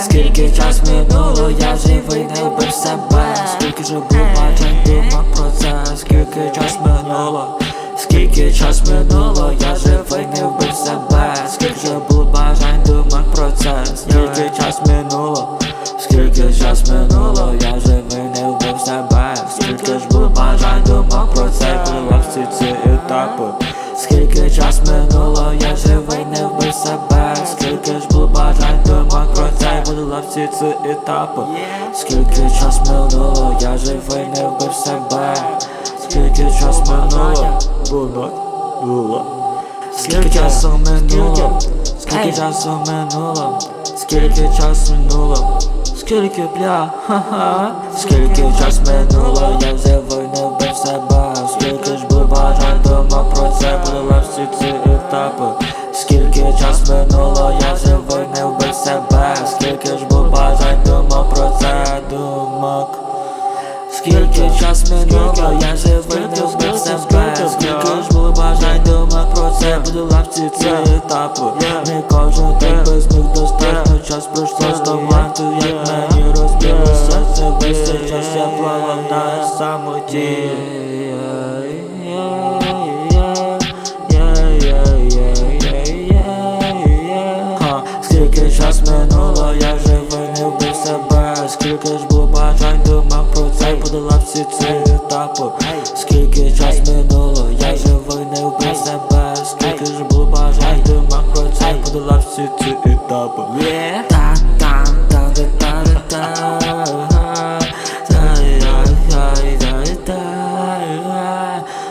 Скільки час минуло, я живий, не вбив себе. Скільки ж бажань, думав про це. Скільки час минуло, скільки час минуло, я живий, не вбив себе. Скільки ж бажань, думав про це. Скільки час минуло, скільки час минуло, я живий, не вбив себе. Скільки ж бажань, думав про це. Подолав всі ці етапи Скільки час минуло, я живий, не вбив себе. Скільки ж було бажань, думав про це Подолав всі ці етапи. Скільки час минуло, я живий, не вбив себе. Скільки час минуло, було, було Скільки часу минуло, скільки часу минуло, скільки часу минуло, скільки бля, ха-ха, скільки час минуло, я живий, не вбив себе, час минуло, я живий, не вбив себе, скільки ж було бажань, думав про це, думок. Скільки час минуло, я живий, не вбив себе. Скільки ж було бажань, думав про це Подолав всі ці етапи Не кожен день без них достатньо Час пройшло здолати, як мені розбило серце. Весь цей час я плавав на самоті Скільки ж було бажань, думав про це. Подолав всі ці етапи. Скільки час минуло, я живий, не вбив себе. Скільки ж було бажань, думав про це. Подолав всі ці етапи. Та та та та та та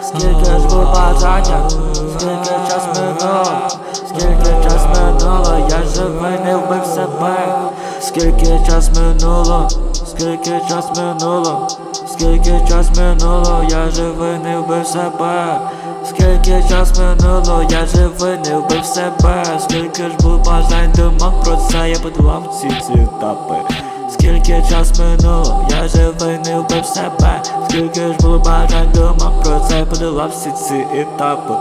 Скільки ж було бажання, скільки час минуло, скільки час минуло, я живий, скільки час минуло, скільки час минуло, скільки час минуло, я живий, не вбив себе, скільки час минуло, я живий, не вбив себе, скільки ж було бажань, думав про це, я подолав всі ці етапи. Скільки час минуло, я живий, не вбив себе. Скільки ж було бажань, думав про це, подолав всі ці етапи.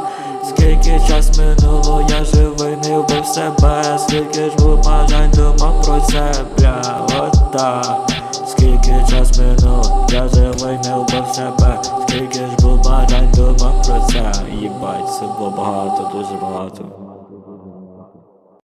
Скільки час минуло, я живий, не вбив себе. Скільки ж було бажань, от так. Скільки час минуло, я живий, не вбив себе. Скільки ж був бажань, думав про це. Їбать, це було багато, дуже багато